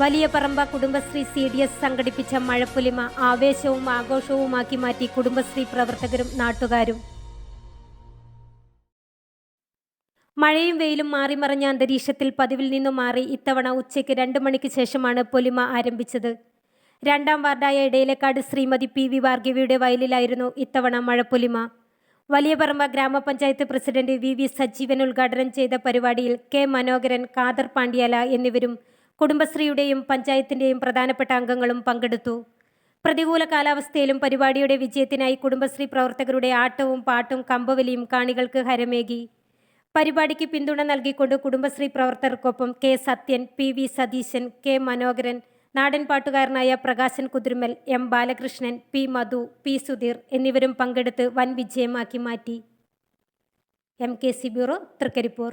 Valiya Paramba Kudumbashree C D S സംഘടിപ്പിച്ച മഴപ്പുലിമ ആവേശവും ആഘോഷവുമാക്കി മാറ്റി കുടുംബശ്രീ പ്രവർത്തകരും നാട്ടുകാരും. മഴയും വെയിലും മാറിമറിഞ്ഞ അന്തരീക്ഷത്തിൽ പതിവിൽ നിന്നു മാറി ഇത്തവണ ഉച്ചയ്ക്ക് രണ്ട് മണിക്ക് ശേഷമാണ് പൊലിമ ആരംഭിച്ചത്. രണ്ടാം വാർഡായ ഇടയിലേക്കാട് ശ്രീമതി പി വി ഭാർഗവിയുടെ വയലിലായിരുന്നു ഇത്തവണ മഴപ്പൊലിമ. വലിയപറമ്പ ഗ്രാമപഞ്ചായത്ത് പ്രസിഡന്റ് വി വി സജീവൻ ഉദ്ഘാടനം ചെയ്ത പരിപാടിയിൽ കെ മനോഹരൻ കാദർ പാണ്ഡ്യാല എന്നിവരും കുടുംബശ്രീയുടെയും പഞ്ചായത്തിന്റെയും പ്രധാനപ്പെട്ട അംഗങ്ങളും പങ്കെടുത്തു. പ്രതികൂല കാലാവസ്ഥയിലും പരിപാടിയുടെ വിജയത്തിനായി കുടുംബശ്രീ പ്രവർത്തകരുടെ ആട്ടവും പാട്ടും കമ്പവലിയും കാണികൾക്ക് ഹരമേകി. പരിപാടിക്ക് പിന്തുണ നൽകിക്കൊണ്ട് Kudumbashree പ്രവർത്തകർക്കൊപ്പം K Sathyan P V Satheesan K Manoharan നാടൻ പാട്ടുകാരനായ Prakashan Kuthirumal M Balakrishnan P Madhu P Sudheer എന്നിവരും പങ്കെടുത്ത് വൻ വിജയമാക്കി മാറ്റി. M K C bureau Thrikaripur.